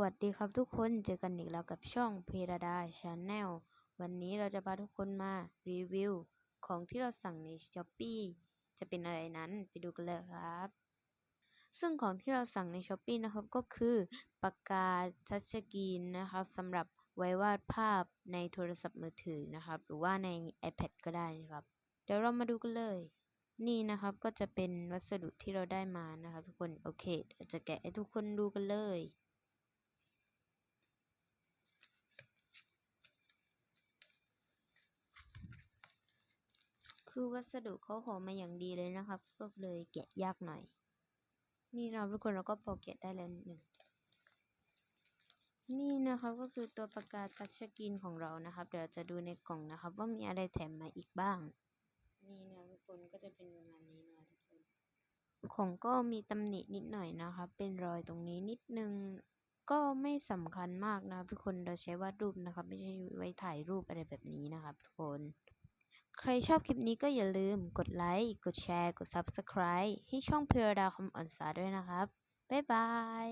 วัสดีครับทุกคน เจอกันอีกแล้วกับช่องเพรดาชาแนลวันนี้เราจะพาทุกคนมารีวิวของที่เราสั่งในช้อปปีจะเป็นอะไรนั้นไปดูกันเลยครับ ซึ่งของที่เราสั่งในช้อปปีนะครับก็คือปากกาทัชสกรีนนะครับสำหรับไว้วาดภาพในโทรศัพท์มือถือนะครับ หรือว่าใน iPad ก็ได้นะครับ เดี๋ยวเรามาดูกันเลย นี่นะครับก็จะเป็นวัสดุที่เราได้มานะครับ ทุกคนโอเคจะแกะให้ทุกคนดูกันเลย คือวัสดุเขาห่อมาอย่างดีเลยนะครับ ก็เลยแกะยากหน่อย นี่นะครับทุกคนเราก็พอแกะได้แล้วนิดหนึ่งนี่นะครับก็คือตัวปากกาทัชสกรีนของเรานะครับ เดี๋ยวเราจะดูในกล่องนะครับ ว่ามีอะไรแถมมาอีกบ้าง นี่นะทุกคนก็จะเป็นประมาณนี้นะทุกคนของก็มีตำหนินิดหน่อยนะครับ เป็นรอยตรงนี้นิดนึงก็ไม่สำคัญมากนะครับทุกคนเราใช้วาดรูปนะครับ ไม่ใช่ไว้ถ่ายรูปอะไรแบบนี้นะครับทุกคน ใครชอบคลิปนี้ก็อย่าลืมกดไลค์ กดแชร์ กด Subscribe ให้ช่องเพรดาคำอ่อนสาด้วยนะครับ บ๊ายบาย